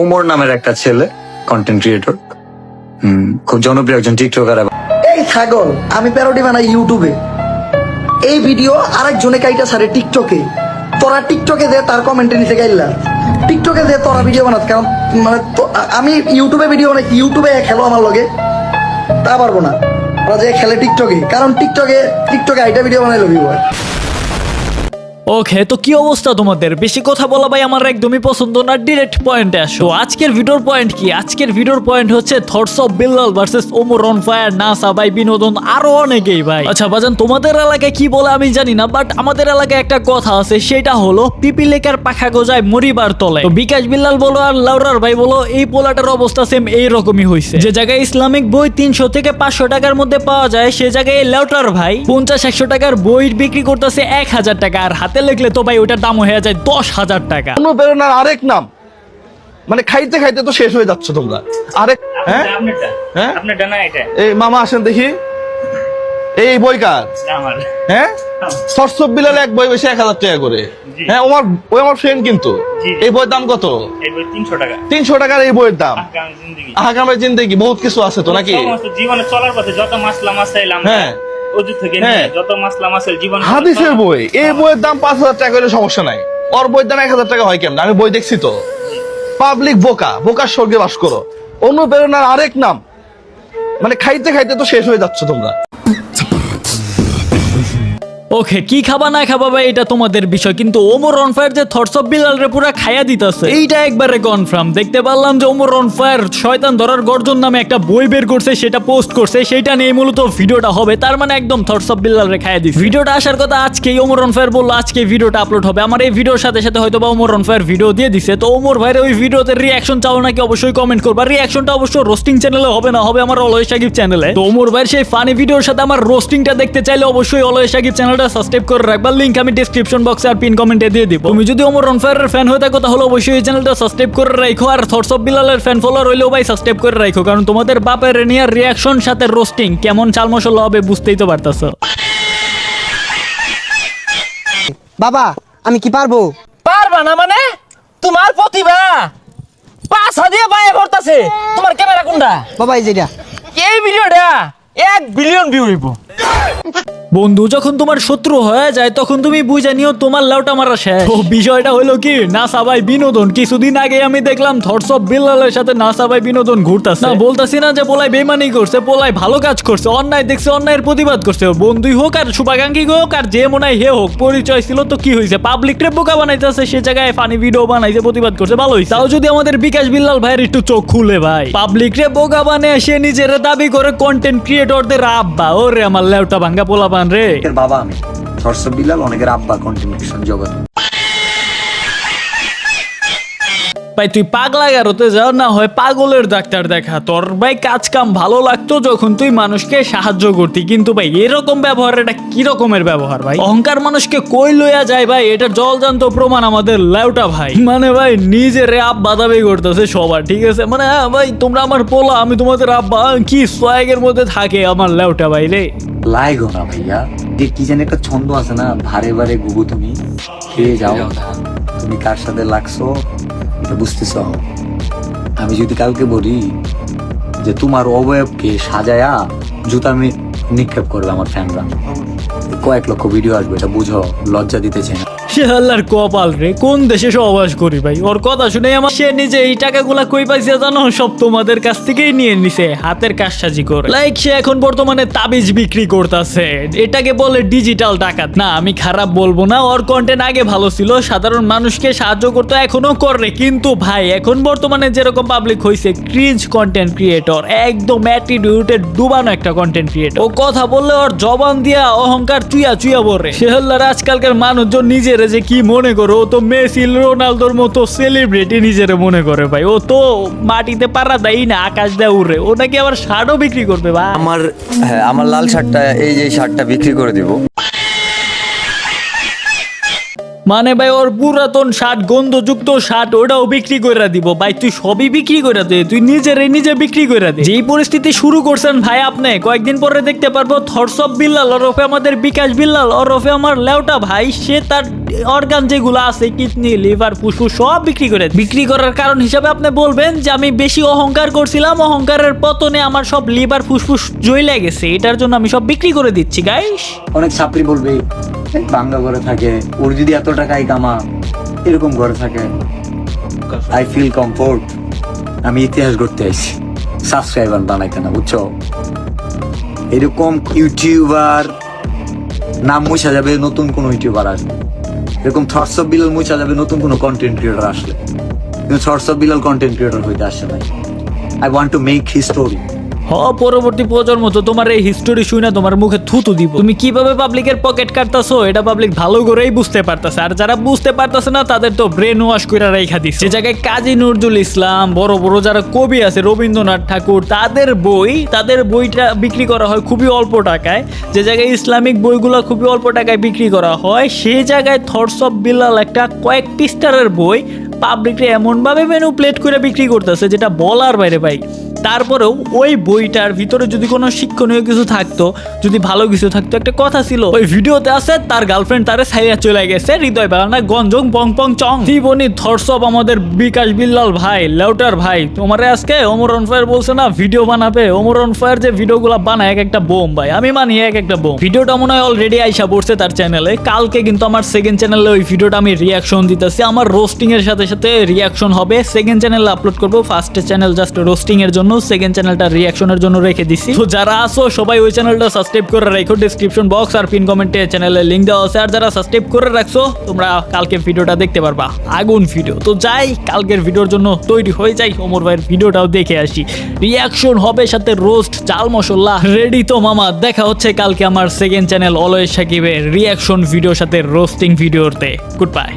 ওমর নামের একটা ছেলে কন্টেন্ট ক্রিয়েটর খুব জনপ্রিয় একজন টিকটকার এই ছাগল, আমি প্যারোডি বানাই ইউটিউবে এই ভিডিও আরেকজনে কাইটা সারে টিকটকে তোরা টিকটকে দে, তার কমেন্টে নিচে গাইলা। টিকটকে দে, তোরা ভিডিও বানাত কারণ মানে আমি ইউটিউবে ভিডিও বানাই ইউটিউবে খেলো আমার লগে। তা পারব না। ওরা যে খেলে টিকটকে কারণ টিকটকে টিকটকে আইটা ভিডিও বানাই লবি ভাই ওকে, তো কি অবস্থা তোমাদের? বেশি কথা বলা ভাই আমার একদমই পছন্দ না ডিরেক্ট পয়েন্টে আসো। আজকের ভিডিওর পয়েন্ট কি? আজকের ভিডিওর পয়েন্ট হচ্ছে thoughts of Billal versus Omar on fire NASA ভাই, বিনোদন আরও অনেকেই ভাই। আচ্ছা বাজান তোমাদের এলাকায় কি বলে আমি জানি না বাট আমাদের এলাকায় একটা কথা আছে, সেটা হলো পিপি লেকার পাখা গজায় মরিবার তলে। তো বিকাশ বিল্লাল বলো আর লাউরার ভাই বলো, এই পোলাটার অবস্থা সেম এই রকমই হয়েছে যে জায়গায় ইসলামিক বই তিনশো থেকে পাঁচশো টাকার মধ্যে পাওয়া যায়, সে জায়গায় লাউটার ভাই পঞ্চাশ, একশো টাকার বই বিক্রি করতেছে এক হাজার টাকা, আর হাতে লিখলে তো ভাই ওটার দাম হয়ে যায় দশ হাজার টাকা। অনুপ্রেরণার আরেক নাম। মানে খাইতে খাইতে তো শেষ হয়ে যাচ্ছ তোমরা। আরেক হ্যাঁ? হ্যাঁ? আপনারটা না এটা? এই মামা আসেন দেখি। এই বই কার হ্যাঁ? সরসব বিলাল এক বই বেশি এক হাজার টাকা করে। হ্যাঁ আমার ওই আমার ফ্রেন্ড কিন্তু। এই বইয়ের দাম কত? তিনশো টাকা। তিনশো টাকার এই বইয়ের দাম। আগামী জিন্দগি। আগামের জিন্দগি বহুত কিছু আছে তো নাকি? জীবনে চলার পথে যত মাসলা মাসাইল আমরা হ্যাঁ। অজু থেকে হ্যাঁ। যত মাসলা মাসের জীবন হাদিসের বই। এই বইয়ের দাম পাঁচ হাজার টাকা হলে সমস্যা নাই। ওর বইয়ের দাম এক হাজার টাকা হয় কেমন? আমি বই দেখছি তো। পাবলিক বোকা বোকার স্বর্গে বাস করো। অনুপ্রেরণার আরেক নাম। মানে খাইতে খাইতে তো শেষ হয়ে যাচ্ছ তোমরা। ওকে, কি খাবা না খাবা ভাই, এটা তোমাদের বিষয়। কিন্তু ওমর অন ফায়ার যে থটস অফ বিলাল রে পুরা খাইয়া দিতেছে, এইটা একবারে কনফার্ম দেখতে পারলাম যে ওমর অন ফায়ার শয়তান ধরার গর্জন নামে একটা বই বের করছে, সেটা পোস্ট করছে সেটা নিয়ে মূলত ভিডিওটা হবে। তার মানে একদম থটস অফ বিলাল রে খাইয়া দিচ্ছে ভিডিওটা আসার কথা আজকেই ওমর অন ফায়ার বলল আজকে ভিডিওটা আপলোড হবে। আমার এই ভিডিওর সাথে সাথে হয়তো বা ওমর অন ফায়ার ভিডিও দিয়ে দিছে। তো ওমর ভাইয়ের ওই ভিডিওতে রিয়াকশন চাও নাকি অবশ্যই কমেন্ট করবা। রিয়াকশনটা অবশ্য রোস্টিং চ্যানেলে হবে না, হবে আমার অলয় সাকিব চ্যানেলে তো ওমর ভাইয়ের সেই ফানি ভিডিওর সাথে আমার রোস্টিংটা দেখতে চাইলে অবশ্যই অলয় সাকিব চ্যানেলটা সাবস্ক্রাইব করে রাখবা লিংক আমি ডেসক্রিপশন বক্সে আর পিন কমেন্টে দিয়ে দিব। তুমি যদি ওমর অন ফায়ারের ফ্যান হয়ে থাকো তাহলে অবশ্যই এই চ্যানেলটা সাবস্ক্রাইব করে রাখো আর থটস অফ বিলালের ফ্যান ফলোয়ার হইলেও ভাই সাবস্ক্রাইব করে রাখো কারণ তোমাদের বাপের নিয়ে রিয়াকশন সাথে রোস্টিং কেমন চাল মশলা হবে বুঝতেই তো পারতাছো। বাবা আমি কি পারব? পারবা না মানে? তোমার প্রতিভা! পাঁচা দিয়ে পায়ে ভরতাছে তোমার ক্যামেরা কোনটা? বাবা এই যেটা এই ভিডিওটা এক বিলিয়ন ভিউ হইব। বন্ধু যখন তোমার শত্রু হয়ে যায় তখন তুমি বুঝে নিও তোমার লাউটা মারা শেষ। তো বিষয়টা হলো কি? নাসা ভাই বিনোদন। কিছুদিন আগে আমি দেখলাম থটস অফ বিল্লালের সাথে নাসা ভাই বিনোদন ঘুরতাছে। না বলতাছি না যে পোলাই বেমানি করছে পোলাই ভালো কাজ করছে অন্যায় দেখছে অন্যায়ের প্রতিবাদ করছে। বন্ধুই হোক আর শুভাকাঙ্ক্ষী হোক আর যে মনে হয় হে হোক পরিচয় ছিল তো কি হয়েছে? পাবলিক রে বোকা বানাইতেছে সে জায়গায় ফানি ভিডিও বানাইছে প্রতিবাদ করছে ভালো হয়েছে। তাও যদি আমাদের বিকাশ বিল্লাল ভাইয়ের একটু চোখ খুলে ভাই। পাবলিক রে বোকা বানিয়ে সে নিজের দাবি করে কন্টেন্ট ক্রিয়েটরদের আব্বা। ওরে আমার লেউটা ভাঙ্গা পোলাপান রে। বাবা আমি। সরস বিলাল অনেকের আব্বা কন্টিনিউশন জগৎ। ভাই, তুই পাগলা গারোতে যাও না, হয় পাগলের ডাক্তার দেখা। তোর ভাই কাজ কাম ভালো লাগতো যখন তুই মানুষকে সাহায্য করতি। কিন্তু ভাই, এরকম ব্যবহার, এটা কি রকমের ব্যবহার ভাই? অহংকার মানুষকে কই লইয়া যায় ভাই? এটা জল জান্ত প্রমাণ আমাদের লেউটা ভাই। মানে ভাই, নিজের আব্বা দাবি করতেছে সবার, ঠিক আছে? মানে হ্যাঁ ভাই, তোমরা আমার পোলা, আমি তোমাদের আব্বা। কি সোয়াগের মধ্যে থাকে আমার লেউটা ভাই রে? লাইগো না ভাইয়া। যে কি জানি একটা ছন্দ আছে না? ভারে ভারে গুবু তুমি। খেয়ে যাও। তুমি কার সাথে লাগছো? এটা বুঝতেছ? আমি যদি কালকে বলি যে তোমার অবয়বকে সাজায়া জুতা আমি নিক্ষেপ করবে আমার ফ্যানরা, কয়েক লক্ষ ভিডিও আসবে, এটা বুঝো, লজ্জা দিতেছে। না সে আল্লাহর কপাল রে, কোন দেশে সহবাস করি ভাই? ওর কথা শুনে আমার সে নিজে এই টাকাগুলা কই পাইছে জানো? সব তোমাদের কাছ থেকেই নিয়ে নিছে, হাতের কাজসাজি করে। লাইক সে এখন বর্তমানে তাবিজ বিক্রি করতেছে। এটাকে বলে ডিজিটাল ডাকাত। না, আমি খারাপ বলব না, ওর কন্টেন্ট আগে ভালো ছিল, সাধারণ মানুষকে সাহায্য করতে এখনও করে। কিন্তু ভাই, এখন বর্তমানে যেরকম পাবলিক হয়েছে ক্রিঞ্জ কন্টেন্ট ক্রিয়েটর একদম অ্যাটিটিউডে ডুবানো একটা কন্টেন্ট ক্রিয়েটর ও কথা বললে ওর জবান দিয়া অহংকার চুইয়া চুইয়া বলে সেহল্লার আজকালকার মানুষজন নিজেরে যে কি মনে করো, ও তো মেসি, রোনালদোর মতো সেলিব্রিটি নিজেরে মনে করে ভাই। ও তো মাটিতে পারা দেয় না, আকাশ দেয় উড়ে। ও নাকি আবার শার্টও বিক্রি করবে ভাই? আমার হ্যাঁ আমার লাল শার্টটা, এই যে শার্টটা বিক্রি করে দিব। মানে ভাই ওর পুরাতন শার্ট গন্ধযুক্ত শার্ট ওটাও বিক্রি করে দিব। ভাই তুই সবই বিক্রি করে দে তুই নিজের নিজে বিক্রি করে দে। যেই পরিস্থিতি শুরু করছেন ভাই আপনি কয়েকদিন পরে দেখতে পারব থরসব বিল্লাল ওরফে আমাদের বিকাশ বিল্লাল ওরফে আমার লেউটা ভাই সে তার অর্গান যেগুলো আছে কিডনি লিভার ফুসফুস সব বিক্রি করে। বিক্রি করার কারণ হিসাবে আপনি বলবেন যে আমি বেশি অহংকার করছিলাম অহংকারের পতনে আমার সব লিভার ফুসফুস জইলে গেছে এটার জন্য আমি সব বিক্রি করে দিচ্ছি গাইস অনেক ছাত্রী বলবে। "এই বাংলা ঘরে থাকে, ওর যদি এত টাকাই কামা, এরকম ঘরে থাকে। আই ফিল কমফোর্ট আমি ইতিহাস করতে আইছি। সাবস্ক্রাইবার বানাইতে না, বুঝছ? এরকম ইউটিউবার, নাম মুছা যাবে নতুন কোন ইউটিউবার আসবে। এরকম থটস অফ বিলাল মুছা যাবে নতুন কোন কন্টেন্ট ক্রিয়েটর আসলে। কিন্তু thoughts of Bilal content creator হইতে আসছে না I want to make history হ, পরবর্তী প্রজন্ম, তো তোমার এই হিস্টোরি শুনে তোমার মুখে থুতু দিব। তুমি কীভাবে পাবলিকের পকেট কাটতাছো, এটা পাবলিক ভালো করেই বুঝতে পারতাছে। আর যারা বুঝতে পারতাছে না, তাদের তো ব্রেন ওয়াশ করে রেখা দিচ্ছে যে জায়গায় কাজী নজরুল ইসলাম, বড় বড় যারা কবি আছে, রবীন্দ্রনাথ ঠাকুর, তাদের বই, তাদের বইটা বিক্রি করা হয় খুবই অল্প টাকায়। যে জায়গায় ইসলামিক বইগুলো খুবই অল্প টাকায় বিক্রি করা হয় সেই জায়গায় থটস অফ বিলাল একটা কয়েক পিস্টারের বই পাবলিকরে এমনভাবে মেনু প্লেট করে বিক্রি করতেছে যেটা বলার বাইরে ভাই। তারপরেও ওই বইটার ভিতরে যদি কোনো শিক্ষণীয় কিছু থাকতো, যদি ভালো কিছু থাকতো, একটা কথা ছিল, ওই ভিডিওতে আছে, তার গার্লফ্রেন্ড তারে ছাইয়া চলে গেছে, হৃদয় বাগানা গঞ্জং, পং পং, চং। জীবনী থরসব আমাদের বিকাশ বিল্লাল ভাই, লেউটার ভাই, তোমারে আজকে অমরন ফায়ার বলছে না ভিডিও বানাবে। অমরন ফায়ার যে ভিডিওগুলো বানায় এক একটা বোম, ভাই, আমি মানি এক একটা বোম। ভিডিওটা মনে হয় অলরেডি আইসা পড়ছে তার চ্যানেলে কালকে কিন্তু আমার সেকেন্ড চ্যানেলে ওই ভিডিওটা আমি রিয়াকশন দিতেছি, আমার রোস্টিং এর সাথে সাথে রিয়াকশন হবে। সেকেন্ড চ্যানেল আপলোড করব। ফার্স্ট চ্যানেল জাস্ট রোস্টিং এর জন্য। সেকেন্ড চ্যানেলটা রিয়াকশনের জন্য রেখে দিছি। তো যারা আসো সবাই ওই চ্যানেলটা সাবস্ক্রাইব করে রাখো। ডিসক্রিপশন বক্স আর পিন কমেন্টে চ্যানেলের লিঙ্ক দেওয়া আছে। আর যারা সাবস্ক্রাইব করে রাখছো, তোমরা কালকে ভিডিওটা দেখতে পারবা। আগুন ভিডিও তো যাই, কালকের ভিডিওর জন্য তৈরি হয়ে যাই। ওমর ভাইয়ের ভিডিওটাও দেখে আসি। রিয়াকশন হবে সাথে রোস্ট চাল মশলা রেডি তো মামা। দেখা হচ্ছে কালকে আমার সেকেন্ড চ্যানেল অলওয়েজ সাকিবের রিয়াকশন ভিডিওর সাথে রোস্টিং ভিডিওতে গুড বাই